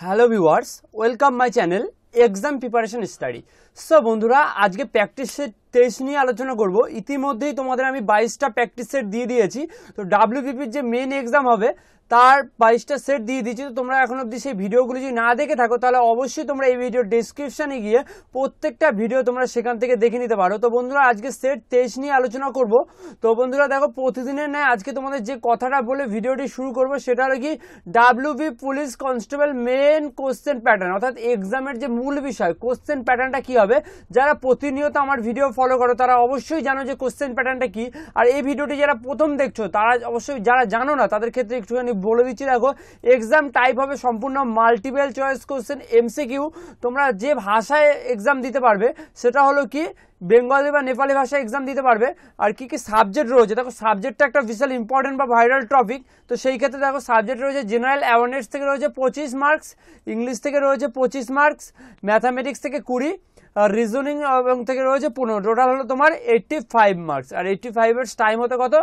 Hello viewers welcome my channel exam preparation study. So বন্ধুরা আজকে practice set তেইশ নিয়ে আলোচনা করব। ইতিমধ্যেই তোমাদের আমি বাইশটা প্র্যাকটিস সেট দিয়ে দিয়েছি। তো ডাব্লিউপিপির যে মেন এক্সাম হবে, তার বাইশটা সেট দিয়ে দিচ্ছি তো তোমরা এখন অবধি সেই ভিডিওগুলো যদি না দেখে থাকো, তাহলে অবশ্যই তোমরা এই ভিডিও ডিসক্রিপশানে গিয়ে প্রত্যেকটা ভিডিও তোমরা সেখান থেকে দেখে নিতে পারো। তো বন্ধুরা, আজকে সেট তেইশ নিয়ে আলোচনা করব। তো বন্ধুরা, দেখো প্রতিদিনের ন্যায় আজকে তোমাদের যে কথাটা বলে ভিডিওটি শুরু করব, সেটা হলো কি WB police constable main question pattern অর্থাৎ এক্সামের যে মূল বিষয় কোশ্চেন প্যাটার্নটা কি হবে, যারা প্রতিনিয়ত আমার ভিডিও ফলো করো, তারা অবশ্যই জানো যে কোশ্চেন প্যাটার্নটা কি। আর এই ভিডিওটি যারা প্রথম দেখছ, তারা অবশ্যই, যারা জানো না, তাদের ক্ষেত্রে একটুখানি বলে দিচ্ছি, দেখো এক্সাম টাইপ হবে সম্পূর্ণ মাল্টিপেল চয়েস কোশ্চেন এমসিকিউ তোমরা যে ভাষায় এক্সাম দিতে পারবে, সেটা হলো কি, বেঙ্গলি বা নেপালি ভাষায় এক্সাম দিতে পারবে। আর কি কি সাবজেক্ট রয়েছে, দেখো সাবজেক্টটা একটা বিশাল ইম্পর্টেন্ট বা ভাইরাল টপিক তো সেই ক্ষেত্রে দেখো সাবজেক্ট রয়েছে জেনারেল অ্যাওয়ারনেস থেকে রয়েছে পঁচিশ মার্কস ইংলিশ থেকে রয়েছে পঁচিশ মার্কস ম্যাথামেটিক্স থেকে কুড়ি। রিজনিং এবং থেকে রয়েছে পনেরো। টোটাল হলো তোমার এইটটি ফাইভ মার্কস আর এইটটি ফাইভের টাইম হতে কত?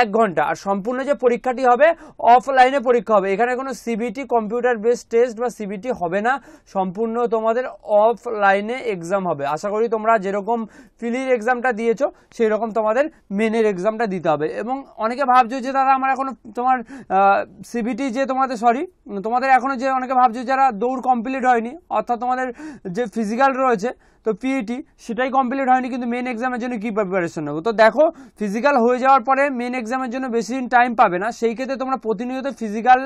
এক ঘণ্টা। আর সম্পূর্ণ যে পরীক্ষাটি হবে অফলাইনে পরীক্ষা হবে। এখানে কোনো সিবিটি কম্পিউটার বেস টেস্ট বা সিবিটি হবে না। সম্পূর্ণ তোমাদের অফলাইনে এক্সাম হবে। আশা করি তোমরা যেরকম ফিলির এক্সামটা দিয়েছ সেই রকম তোমাদের মেনের এক্সামটা দিতে হবে। এবং অনেকে ভাবছ যে তারা আমার এখনও তোমার সিবিটি যে তোমাদের সরি তোমাদের এখনও যে অনেকে ভাবছ যারা দৌড় কমপ্লিট হয়নি, অর্থাৎ তোমাদের যে ফিজিক্যাল রয়েছে তো পিইটি সেটাই কমপ্লিট হয়নি, কিন্তু মেন এক্সামের জন্য কী প্রিপারেশন নেব? তো দেখো ফিজিক্যাল হয়ে যাওয়ার পরে মেন এক্সামের জন্য বেশি দিন টাইম পাবে না। সেই ক্ষেত্রে তোমরা প্রতিনিয়ত ফিজিক্যাল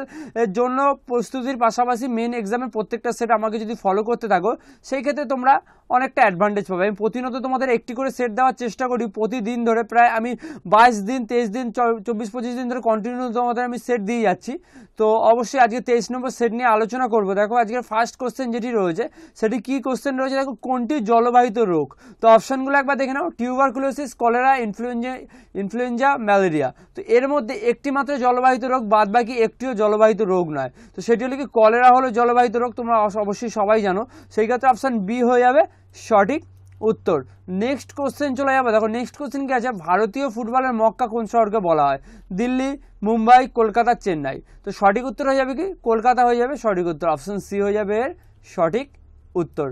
জন্য প্রস্তুতির পাশাপাশি মেন এক্সামের প্রত্যেকটা সেট আমাকে যদি ফলো করতে থাকো, সেই ক্ষেত্রে তোমরা অনেকটা অ্যাডভান্টেজ পাবে। আমি প্রতিনিয়ত তোমাদের একটি করে সেট দেওয়ার চেষ্টা করি প্রতিদিন ধরে। প্রায় আমি বাইশ দিন, তেইশ দিন চব্বিশ, পঁচিশ দিন ধরে কন্টিনিউ তোমাদের আমি সেট দিয়ে যাচ্ছি। তো অবশ্যই আজকে তেইশ নম্বর সেট নিয়ে আলোচনা করব। দেখো আজকে ফার্স্ট কোশ্চেন যেটি রয়েছে, সেটি কি কোশ্চেন রয়েছে? দেখো, কোনটি জলবাহিত রোগ। তো অপশনগুলো একবার দেখে নাও। Tuberculosis, cholera, influenza influenza, malaria. তো এর মধ্যে একটি মাত্র জলবাহিত রোগ বাদ বাকি একটিও জলবাহিত রোগ নয়। তো সেটি হলো কি, কলেরা হলো জলবাহিত রোগ, তোমরা অবশ্যই সবাই জানো। সেই ক্ষেত্রে অপশান বি হয়ে যাবে সঠিক উত্তর। নেক্সট কোশ্চেন চলে যাবে। দেখো, নেক্সট কোশ্চেন কি আছে? ভারতীয় ফুটবলের মক্কা কোন শহরকে বলা হয়? দিল্লি, মুম্বাই, কলকাতা, চেন্নাই। তো সঠিক উত্তর হয়ে যাবে কি? কলকাতা হয়ে যাবে সঠিক উত্তর। অপশন সি হয়ে যাবে এর সঠিক উত্তর।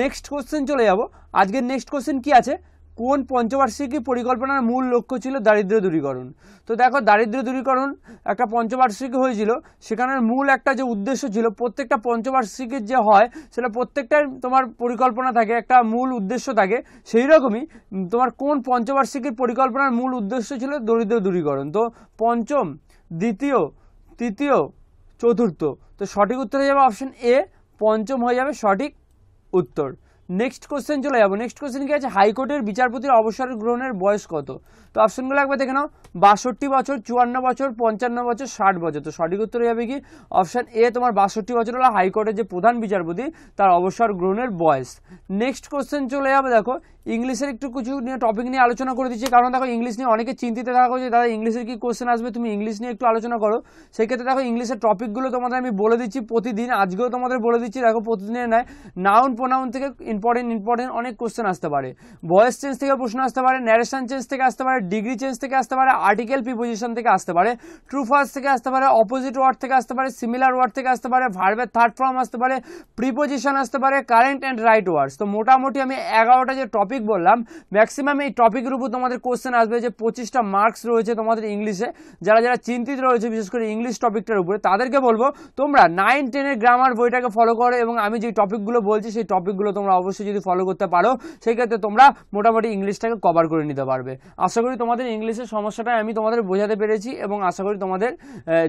নেক্সট কোশ্চেন চলে যাব। আজকের নেক্সট কোশ্চেন কি আছে? কোন পঞ্চবার্ষিকী পরিকল্পনার মূল লক্ষ্য ছিল দারিদ্র দূরীকরণ? তো দেখো দারিদ্র দূরীকরণ একটা পঞ্চবার্ষিকী হয়েছিল। সেখানের মূল একটা যে উদ্দেশ্য ছিল, প্রত্যেকটা পঞ্চবার্ষিকীর যে হয়, সেটা প্রত্যেকটাই তোমার পরিকল্পনা থাকে, একটা মূল উদ্দেশ্য থাকে। সেই রকমই তোমার কোন পঞ্চবার্ষিকীর পরিকল্পনার মূল উদ্দেশ্য ছিল দরিদ্র দূরীকরণ? তো পঞ্চম, দ্বিতীয়, তৃতীয়, চতুর্থ। তো সঠিক উত্তর হয়ে যাবে অপশন এ পঞ্চম হয়ে যাবে সঠিক উত্তর। নেক্সট কোশ্চেন চলে যাব। নেক্সট কোশ্চেন কি আছে? হাইকোর্টের বিচারপতির অবসর গ্রহণের বয়স কত? তো অপশনগুলো একবার দেখে নাও। বাষট্টি বছর, চুয়ান্ন বছর, পঞ্চান্ন বছর, ষাট বছর। তো সঠিক উত্তর যাবে কি? অপশন এ তোমার বাষট্টি বছর হলো হাইকোর্টের যে প্রধান বিচারপতি, তার অবসর গ্রহণের বয়স। নেক্সট কোশ্চেন চলে যাবে, দেখো। ইংলিশের একটু কিছু নিয়ে টপিক নিয়ে আলোচনা করে দিচ্ছি। কারণ দেখো ইংলিশ নিয়ে অনেকে চিন্তিত থাকো যে, দাদা, ইংলিশের কি কোশ্চেন আসবে? তুমি ইংলিশ নিয়ে একটু আলোচনা করো। সেই ক্ষেত্রে দেখো ইংলিশের টপিকগুলো তোমাদের আমি বলে দিচ্ছি প্রতিদিন। আজকেও তোমাদের বলে দিচ্ছি, দেখো, প্রতিদিনের নয় নাউন প্রোনাউন থেকে ইম্পর্টেন্ট ইম্পর্টেন্ট অনেক কোশ্চেন আসতে পারে। ভয়েস চেঞ্জ থেকে প্রশ্ন আসতে পারে ন্যারেশন চেঞ্জ থেকে আসতে পারে ডিগ্রি চেঞ্জ থেকে আসতে পারে আর্টিকেল প্রিপোজিশন থেকে আসতে পারে ট্রু ফার্স থেকে আসতে পারে অপোজিট ওয়ার্ড থেকে আসতে পারে সিমিলার ওয়ার্ড থেকে আসতে পারে ভার্বের থার্ড ফর্ম আসতে পারে প্রিপোজিশন আসতে পারে কারেন্ট অ্যান্ড রাইট ওয়ার্ডস তো মোটামুটি আমি এগারোটা যে টপিক বললাম। ম্যাক্সিমাম এই টপিকের উপর তোমাদের কোশ্চেন আসবে যে পঁচিশটা মার্কস রয়েছে তোমাদের ইংলিশে যারা যারা চিন্তিত রয়েছে, বিশেষ করে ইংলিশ টপিকটার উপরে, তাদেরকে বলব, তোমরা নাইন টেনের গ্রামার বইটাকে ফলো করো এবং আমি যে টপিকগুলো বলছি, সেই টপিকগুলো তোমরা অবশ্যই যদি ফলো করতে পারো সেই ক্ষেত্রে তোমরা মোটামুটি ইংলিশটাকে কভার করে নিতে পারবে। আশা করি তোমাদের ইংলিশের সমস্যাটা আমি তোমাদের বোঝাতে পেরেছি এবং আশা করি তোমাদের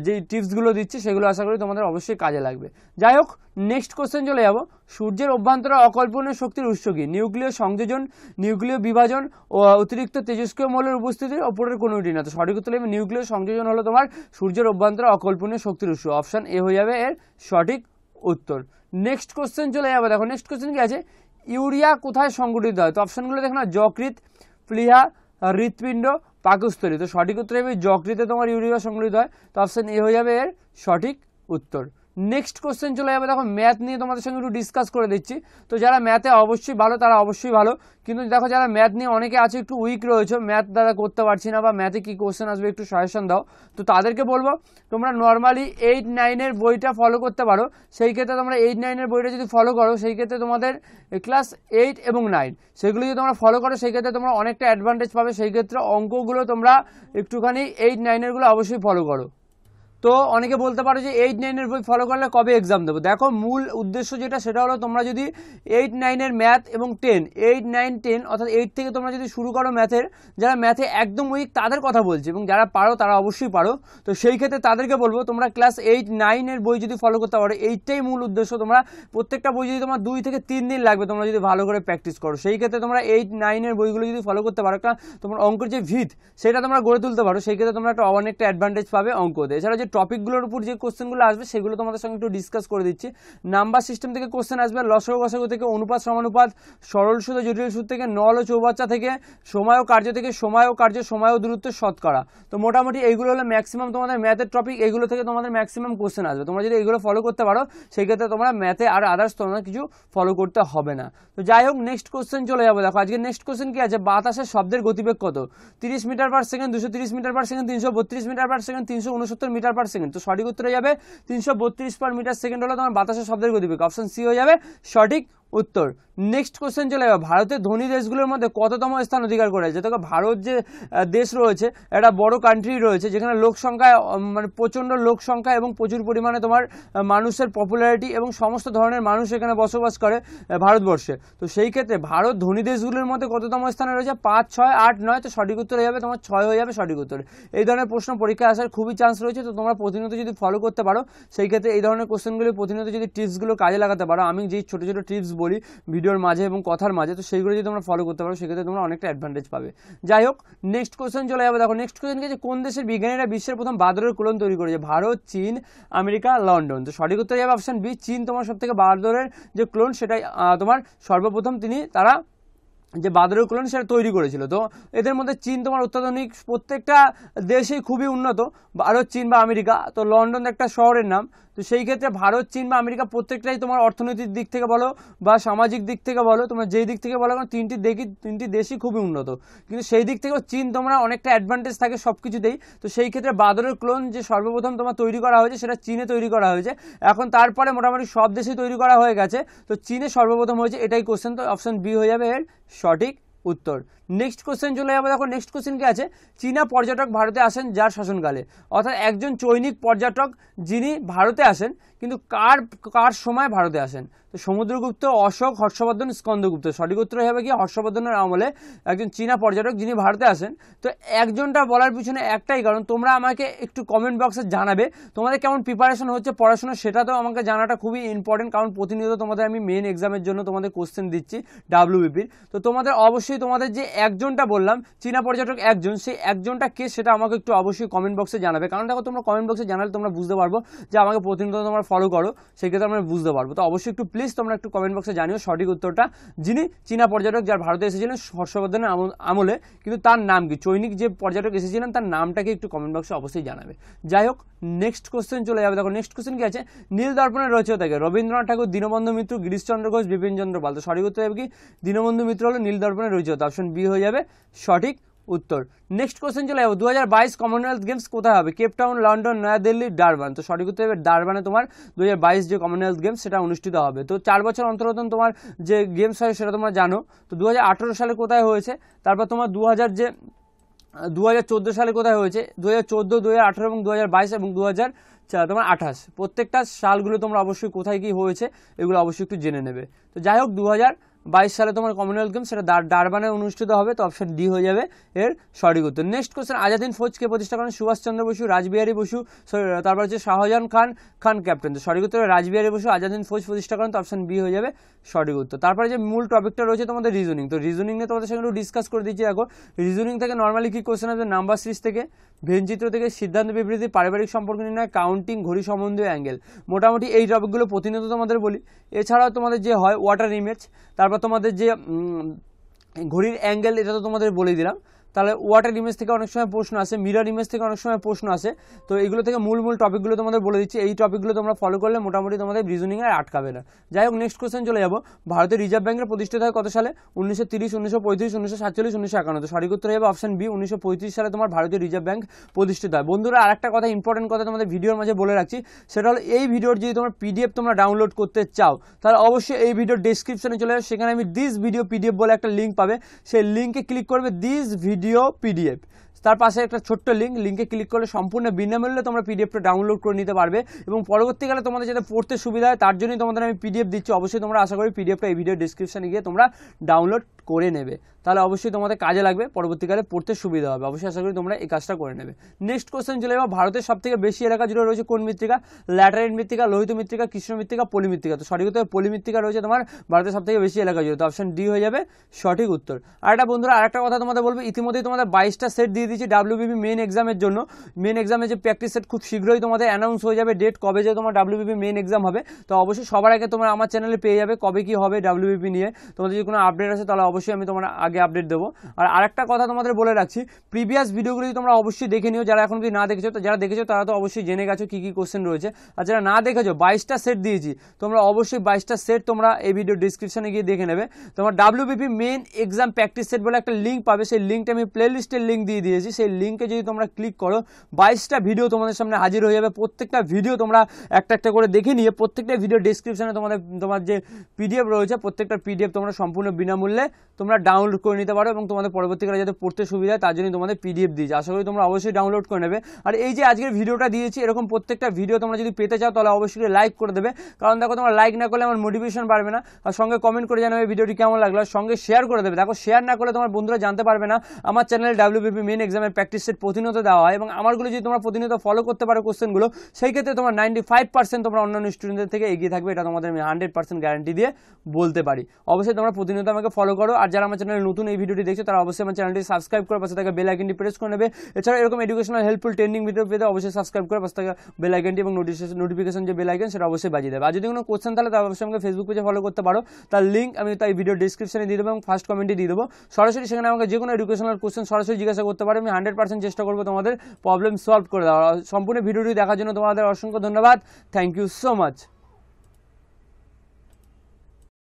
যে টিপসগুলো দিচ্ছি, সেগুলো আশা করি তোমাদের অবশ্যই কাজে লাগবে। যাই হোক নেক্সট কোশ্চেন চলে যাব। সূর্যের অভ্যন্তরে অকল্পনীয় শক্তির উৎস কি? নিউক্লিয় সংযোজন, নিউক্লিয় বিভাজন ও অতিরিক্ত তেজস্ক্রিয় মৌলের উপস্থিতির ওপরের কোনোটি না। তো সঠিক উত্তর হবে নিউক্লিয় সংযোজন হলো তোমার সূর্যের অভ্যন্তরে অকল্পনীয় শক্তির উৎস। অপশন এ হয়ে যাবে এর সঠিক উত্তর। নেক্সট কোশ্চেন চলে যাবে। দেখো নেক্সট কোশ্চেন কি আছে? ইউরিয়া কোথায় সংগঠিত হয়? তো অপশনগুলো দেখো না যকৃত প্লিহা, হৃৎপিণ্ড, পাকস্থলী। তো সঠিক উত্তর হবে যকৃতে তোমার ইউরিয়া সংগঠিত হয়। তো অপশন এ হয়ে যাবে এর সঠিক উত্তর। নেক্সট কোশ্চেন চলে যাবে। দেখো ম্যাথ নিয়ে তোমাদের সঙ্গে একটু ডিসকাস করে দিচ্ছি। তো যারা ম্যাথে অবশ্যই ভালো, তারা অবশ্যই ভালো। কিন্তু দেখো, যারা ম্যাথ নিয়ে অনেকে আছে, একটু উইক রয়েছে ম্যাথ দাদা করতে পারছি না বা ম্যাথে কী কোশ্চেন আসবে একটু সাজেশন দাও। তো তাদেরকে বলব, তোমরা নর্মালি এইট নাইনের বইটা ফলো করতে পারো। সেই ক্ষেত্রে তোমরা এইট নাইনের বইটা যদি ফলো করো, সেই ক্ষেত্রে তোমাদের ক্লাস এইট এবং নাইন সেগুলো যদি তোমরা ফলো করো, সেই ক্ষেত্রে তোমরা অনেকটা অ্যাডভান্টেজ পাবে। সেই ক্ষেত্রে অঙ্কগুলো তোমরা একটুখানি এইট নাইনেরগুলো অবশ্যই ফলো করো। তো অনেকে বলতে পারো যে এইট নাইনের বই ফলো করলে কবে এক্সাম দেবো? দেখো, মূল উদ্দেশ্য যেটা, সেটা হলো তোমরা যদি এইট নাইনের ম্যাথ এবং টেন এইট নাইন টেন অর্থাৎ এইট থেকে তোমরা যদি শুরু করো ম্যাথের যারা ম্যাথে একদম উইক তাদের কথা বলছি এবং যারা পারো, তারা অবশ্যই পারো। তো সেই ক্ষেত্রে তাদেরকে বলব, তোমরা ক্লাস এইট নাইনের বই যদি ফলো করতে পারো এইটাই মূল উদ্দেশ্য। তোমরা প্রত্যেকটা বই যদি তোমার দুই থেকে তিন দিন লাগবে, তোমরা যদি ভালো করে প্র্যাকটিস করো। সেই ক্ষেত্রে তোমরা এইট নাইনের বইগুলো যদি ফলো করতে পারো একটা তোমার অঙ্কের যে ভিত সেটা তোমরা গড়ে তুলতে পারো। সেই ক্ষেত্রে তোমরা একটা অনেকটা অ্যাডভান্টেজ পাবে অঙ্কতে এছাড়া যে টপিকগুলোর উপর যে কোশ্চেনগুলো আসবে, সেগুলো তোমাদের সঙ্গে একটু ডিসকাস করে দিচ্ছি। নাম্বার সিস্টেম থেকে কোশ্চেন আসবে, লসগো গসগো থেকে অনুপাত, সমানুপাত, সরল সুদ জটিল সুদ থেকে নল ও চৌবাচ্চা থেকে সময় ও কার্য থেকে সময় ও কার্য, সময় ও দূরত্ব শতকরা। তো মোটামুটি এইগুলো হলো ম্যাক্সিমাম তোমাদের ম্যাথের টপিক এগুলো থেকে তোমাদের ম্যাক্সিমাম কোশ্চেন আসবে। তোমরা যদি এগুলো ফলো করতে পারো সেই ক্ষেত্রে তোমরা ম্যাথে আর আদার্স তোমরা কিছু ফলো করতে হবে না। তো যাই হোক নেক্সট কোশ্চেন চলে যাব। দেখো, আজকে নেক্সট কোশ্চেন কি আছে? বাতাসের শব্দের গতিবেগ কত? তিরিশ মিটার পার সেকেন্ড দুশো তিরিশ মিটার পার সেকেন্ড তিনশো বত্রিশ মিটার পার সেকেন্ড তিনশো উনসত্তর মিটার পার সেকেন্ড তো সঠিক উত্তরে যাবে তিনশো বত্রিশ পার মিটার সেকেন্ড হলে তোমার বাতাসের শব্দের গতিবেগ। অপশন সি হয়ে যাবে সঠিক উত্তর। নেক্সট কোশ্চেন চলে যাবে ভারতের ধনী দেশগুলোর মধ্যে কততম স্থান অধিকার করেছে দেখো, ভারত যে দেশ রয়েছে, একটা বড় কান্ট্রি রয়েছে, যেখানে লোক সংখ্যায় মানে প্রচণ্ড লোক সংখ্যা এবং প্রচুর পরিমাণে তোমার মানুষের পপুলারিটি এবং সমস্ত ধরনের মানুষ এখানে বসবাস করে ভারতবর্ষে। তো সেই ক্ষেত্রে ভারত ধনী দেশগুলোর মধ্যে কততম স্থানে রয়েছে? পাঁচ, ছয়, আট, নয়, তো সঠিক উত্তর হয়ে যাবে তোমার ছয় হয়ে যাবে সঠিক উত্তর। এই ধরনের প্রশ্ন পরীক্ষায় আসার খুবই চান্স রয়েছে, তো তোমরা প্রতিনিয়ত যদি ফলো করতে পারো, সেই ক্ষেত্রে এই ধরনের কোশ্চেনগুলি প্রতিনিয়ত যদি টিপসগুলো কাজে লাগাতে পারো, আমি যেই ছোটো ছোটো টিপস বলি, ভিডিওর মাঝে এবং কথার মাঝে, তো সেইগুলো যদি তোমরা ফলো করতে পারো, সেক্ষেত্রে তোমরা অনেকটা অ্যাডভান্টেজ পাবে। যাই হোক নেক্সট কোয়েশ্চেন চলে যাবে। দেখো নেক্সট কোশ্চেন যে, কোন দেশের বিজ্ঞানীরা বিশ্বের প্রথম বাদরের কুলন তৈরি করেছে? ভারত, চীন, আমেরিকা, লন্ডন। তো সঠিক উত্তর যাবে অপশন বি চীন তোমার সব থেকে বাদরের যে ক্লোন, সেটাই তোমার সর্বপ্রথম তিনি, তারা যে বাদরের কুলন সেটা তৈরি করেছিল। তো এদের মধ্যে চীন তোমার অত্যাধুনিক প্রত্যেকটা দেশেই খুবই উন্নত। ভারত, চীন বা আমেরিকা। তো লন্ডন একটা শহরের নাম। তো সেই ক্ষেত্রে ভারত, চীন বা আমেরিকা প্রত্যেকটাই তোমার অর্থনৈতিক দিক থেকে বলো বা সামাজিক দিক থেকে বলো, তোমার যেই দিক থেকে বলো, কারণ তিনটি দেখি তিনটি দেশই খুবই উন্নত। কিন্তু সেই দিক থেকেও চীন তোমরা অনেকটা অ্যাডভান্টেজ থাকে সব কিছুতেই তো সেই ক্ষেত্রে বাদরের ক্লোন যে সর্বপ্রথম তোমার তৈরি করা হয়েছে, সেটা চীনে তৈরি করা হয়েছে। এখন তারপরে মোটামুটি সব দেশেই তৈরি করা হয়ে গেছে। তো চীনে সর্বপ্রথম হয়েছে এটাই কোশ্চেন তো অপশন বি হয়ে যাবে এর। সঠিক উত্তর। নেক্সট কোশ্চেন চলে যাবে। দেখো নেক্সট কোশ্চেন কি আছে? চীনা পর্যটক ভারতে আসেন যার শাসনকালে। অর্থাৎ একজন চৈনিক পর্যটক যিনি ভারতে আসেন, কিন্তু কার কার সময় ভারতে আসেন? তো সমুদ্রগুপ্ত, অশোক, হর্ষবর্ধন, স্কন্দগুপ্ত। সঠিক উত্তর হবে কি? হর্ষবর্ধনের আমলে একজন চীনা পর্যটক যিনি ভারতে আসেন। তো একজনটা বলার পিছনে একটাই কারণ, তোমরা আমাকে একটু কমেন্ট বক্সে জানাবে। তোমাদের কেমন প্রিপারেশন হচ্ছে পড়াশোনা, সেটা তো আমাকে জানাটা খুবই ইম্পর্টেন্ট কারণ প্রতিনিয়ত তোমাদের আমি মেন এক্সামের জন্য তোমাদের কোশ্চেন দিচ্ছি ডাব্লিউবিপির তো তোমাদের অবশ্যই তোমাদের যে একজনটা বললাম, চীনা পর্যটক একজন, সেই একজনটা কে সেটা আমাকে একটু অবশ্যই কমেন্ট বক্সে জানাবে। কারণ দেখো, তোমরা কমেন্ট বক্সে জানালে তোমরা বুঝতে পারব যে আমাকে প্রতিনিয়ত তোমরা ফলো করো সেক্ষেত্রে আমরা বুঝতে পারব। তো অবশ্যই একটু প্লিজ তোমরা একটু কমেন্ট বক্সে জানিও সঠিক উত্তরটা। যিনি চীনা পর্যটক যার ভারতে এসেছিলেন, হর্ষবর্ধনের আমল- কিন্তু তার নাম কি? চৈনিক যে পর্যটক এসেছিলেন, তার নামটাকে একটু কমেন্ট বক্সে অবশ্যই জানাবে। যাই হোক নেক্সট কোশ্চেন চলে যাবে। দেখো নেক্সট কোশ্চেন কি আছে? নীল দর্পণের রচিত থাকে রবীন্দ্রনাথ ঠাকুর, দীনবন্ধু মিত্র, গিরিশচন্দ্র ঘোষ, বিপিন চন্দ্র পাল। তো সঠিক উত্তর হবে কি? দীনবন্ধু মিত্র হলো নীল দর্পণের রচিত অপশন বি হয়ে যাবে সঠিক উত্তর। নেক্সট কোশ্চেন চলে যাব দু হাজার বাইশ কমনওয়েলথ গেমস কোথায় হবে? কেপটাউন লন্ডন নয়াদিল্লি ডারবান তো সঠিক উত্তর হবে ডারবানে তোমার দু হাজার বাইশ যে কমনওয়েলথ গেমস সেটা অনুষ্ঠিত হবে। তো চার বছর অন্তর অন্তর তোমার যে গেমস হয় সেটা তোমরা জানো। তো দু হাজার আঠেরো সালে কোথায় হয়েছে? তারপর তোমার দু হাজার যে দু হাজার চোদ্দ সালে কোথায় হয়েছে? দু হাজার চোদ্দ দু হাজার আঠেরো এবং দু হাজার বাইশ এবং দু হাজার চা- তোমার আঠাশ। প্রত্যেকটা সালগুলো তোমরা অবশ্যই কোথায় কি হয়েছে, এগুলো অবশ্যই একটু জেনে নেবে। তো যাই হোক দু হাজার বাইশ সালে তোমার কমনওয়েলথ গেমস সেটা ডার- ডারবানে অনুষ্ঠিত হবে, তো অপশন ডি হয়ে যাবে এর সঠিক উত্তর। নেক্সট কোশ্চেন আজাদিন ফৌজ কে প্রতিষ্ঠা করেন সুভাষচন্দ্র বসু, রাজবিহারী বসু তারপর হচ্ছে শাহজাহান খান খান ক্যাপ্টেন তো সঠিক উত্তর রাজবিহারী বসু, আজাদিন ফৌজ প্রতিষ্ঠা করেন, তো অপশন বি হয়ে যাবে সঠিক উত্তর। তারপরে যে মূল টপিকটা রয়েছে তোমাদের রিজনিং তো রিজনিং নিয়ে তোমাদের সঙ্গে ডিসকাস করে দিচ্ছি। দেখো রিজনিং থেকে নর্মালি কি কোশ্চেন আসবে? নাম্বার সিরিজ থেকে, ভেনচিত্র থেকে, সিদ্ধান্ত বিবৃতি, পারিবারিক সম্পর্ক নির্ণয় কাউন্টিং ঘড়ি সম্বন্ধীয় অ্যাঙ্গেল মোটামুটি এই টপিকগুলো প্রতিনিয়ত তোমাদের বলি। এছাড়াও তোমাদের যে হয় ওয়াটার ইমেজ তারপর তোমাদের যে ঘড়ির অ্যাঙ্গেল এটা তো তোমাদের বলে দিলাম। তাহলে ওয়াটার ইমেজ থেকে অনেক সময় প্রশ্ন আসে মিরার ইমেজ থেকে অনেক সময় প্রশ্ন আসে। তো এগুলো থেকে মূল মূল টপিকগুলো তোমাদের বলে দিচ্ছি। এই টপিকগুলো তোমরা ফলো করলে মোটামুটি তোমাদের রিজনিং আর আটকাবে না। যাই হোক নেক্সট কোশ্চেন চলে যাব। ভারতের রিজার্ভ ব্যাংকের প্রতিষ্ঠিত হয় কত সালে? উনিশশো তিরিশ, উনিশশো পঁয়ত্রিশ, উনিশশো সাতচল্লিশ, উনিশশো সঠিক উত্তর হবে অপশন বি উনিশশো পঁয়ত্রিশ সালে তোমার ভারতীয় রিজার্ভ ব্যাংক প্রতিষ্ঠিত হয়। বন্ধুরা, আরেকটা কথা ইম্পর্টেন্ট কথা তোমাদের ভিডিওর মাঝে বলে রাখছি। সেটা হলো, এই ভিডিওর যদি তোমার পিডিএফ তোমরা ডাউনলোড করতে চাও, তাহলে অবশ্যই এই ভিডিওর ডিসক্রিপশনে চলে যাবে। সেখানে আমি দিস ভিডিও পিডিএফ বলে একটা লিঙ্ক পাবে। সেই লিঙ্কে ক্লিক করবে দিস ভিডিও পিডিএফ তার পাশে একটা ছোট্ট লিঙ্ক লিঙ্কে ক্লিক করলে সম্পূর্ণ বিনামূল্যে তোমরা পিডিএফটা ডাউনলোড করে নিতে পারবে এবং পরবর্তীকালে তোমাদের যাতে পড়তে সুবিধা হয়, তার জন্যই তোমাদের আমি পিডিএফ দিচ্ছি। অবশ্যই তোমরা আশা করি পিডিএফটা এই ভিডিও ডিসক্রিপশনে গিয়ে তোমরা ডাউনলোড করে নেবে। তাহলে অবশ্যই তোমাদের কাজে লাগবে, পরবর্তীকালে পড়তে সুবিধা হবে। অবশ্যই আশা করি তোমরা এই কাজটা করে নেবে। নেক্সট কোশ্চেন চলে যাব ভারতের সব থেকে বেশি এলাকা জুড়ে রয়েছে কোন মৃত্তিকা? ল্যাটারাইট মৃত্তিকা, লোহিত মৃত্তিকা, কৃষ্ণ মৃত্তিকা, পলি মৃত্তিকা। তো সঠিক উত্তর পলি মৃত্তিকা রয়েছে তোমার ভারতের সব থেকে বেশি এলাকা জুড়ে। তো অপশন ডি হয়ে যাবে সঠিক উত্তর। আর একটা বন্ধুরা আর একটা কথা তোমাদের বলব, ইতিমধ্যেই তোমাদের বাইশটা সেট দিয়ে দিয়েছি ডাব্লিউবিপি মেন এক্সামের জন্য। মেন এক্সামের যে প্র্যাকটিস সেট খুব শীঘ্রই তোমাদের অ্যানাউন্স হয়ে যাবে ডেট কবে যে তোমার ডাব্লিউবিপি মেন এক্সাম হবে। তো অবশ্যই সবার আগে তোমরা আমার চ্যানেলে পেয়ে যাবে কবে কি হবে ডাব্লিউবিপি নিয়ে। তোমাদের যদি কোনো আপডেট আছে তাহলে অবশ্যই আমি তোমার আগে আপডেট দেবো। আর আরেকটা কথা তোমাদের বলে রাখছি প্রিভিয়াস ভিডিওগুলি তোমরা অবশ্যই দেখে নিও, যারা এখন যদি না দেখেছ, তো যারা দেখেছ তারা তো অবশ্যই জেনে গেছো কি কি কোশ্চেন রয়েছে। আর যারা না দেখেছ, বাইশটা সেট দিয়েছি। তোমরা অবশ্যই বাইশটা সেট তোমরা এই ভিডিও ডিসক্রিপশনে গিয়ে দেখে নেবে। তোমার WBP main exam practice set বলে একটা লিঙ্ক পাবে, সেই লিঙ্কটা আমি প্লে লিস্টের লিঙ্ক দিয়ে দিয়েছি। সেই লিঙ্কে যদি তোমরা ক্লিক করো, বাইশটা ভিডিও তোমাদের সামনে হাজির হয়ে যাবে। প্রত্যেকটা ভিডিও তোমরা একটা একটা করে দেখে নিয়ে প্রত্যেকটা ভিডিও ডিসক্রিপশনে তোমাদের, তোমার যে পিডিএফ রয়েছে, প্রত্যেকটা পিডিএফ তোমরা সম্পূর্ণ বিনামূল্যে তোমরা ডাউনলোড করে নিতে পারো এবং তোমাদের পরবর্তীকালে যাতে পড়তে সুবিধা হয়, তার জন্য তোমাদের পিডিএফ দিয়েছি আশা করি তোমরা অবশ্যই ডাউনলোড করে নেবে। আর এই যে আজকের ভিডিওটা দিয়েছি, এরকম প্রত্যেকটা ভিডিও তোমরা যদি পেতে চাও, তাহলে অবশ্যই লাইক করে দেবে। কারণ দেখো, তোমরা লাইক না করলে আমার মোটিভেশন বাড়বে না। আর সঙ্গে কমেন্ট করে জানাবে ভিডিওটি কেমন লাগল সঙ্গে শেয়ার করে দেবে। দেখো শেয়ার না করলে তোমার বন্ধুরা জানতে পারবে না। আমার চ্যানেলে ডাব্লিউবিপি মেন এক্সামের প্র্যাকটিস প্রতিনিয়ত দেওয়া হয় এবং আমারগুলো যদি তোমরা প্রতিনিয়ত ফলো করতে পারো কোশ্চেনগুলো সেই ক্ষেত্রে তোমার নাইনটি ফাইভ পার্সেন্ট তোমরা অন্যান্য স্টুডেন্টদের থেকে এগিয়ে থাকবে, এটা তোমাদের আমি হান্ড্রেড পার্সেন্ট গ্যারান্টি দিয়ে বলতে পারি। অবশ্যই তোমরা প্রতিনিয়ত আমাকে ফলো করো আর যারা আমার চ্যানেলে নতুন এই ভিডিওটি দেখছ, তারা অবশ্যই আমার চ্যানেলটি সাবস্ক্রাইব করে পাশে থাকা বেল আইকনটি প্রেস করে নেবে। এছাড়া এরকম এডুকেশনাল হেল্পফুল ট্রেনিং ভিডিও পেতে অবশ্যই সাবস্ক্রাইব করে পাশে থাকা বেল আইকনটি এবং নোটিফিকেশন নোটিফিকেশন যে বেল আইকন সেটা অবশ্যই বাজিয়ে দেবে। আর যদি কোনো কোশ্চেন তাহলে তাহলে অবশ্যই আমাকে ফেসবুক পেজে ফলো করতে পারো। তার লিঙ্ক আমি তাই ভিডিও ডিসক্রিপশনে দিয়ে দেবো এবং ফার্স্ট কমেন্টে দিয়ে দেবো। সরাসরি সেখানে আমাকে যে কোনো এডুকেশনাল কোশ্চেন সরাসরি জিজ্ঞাসা করতে পারো আমি হান্ড্রেড পার্সেন্ট চেষ্টা করব তোমাদের প্রবলেম সলভ করে দেওয়া সম্পূর্ণ ভিডিওটি দেখার জন্য তোমাদের অসংখ্য ধন্যবাদ। Thank you so much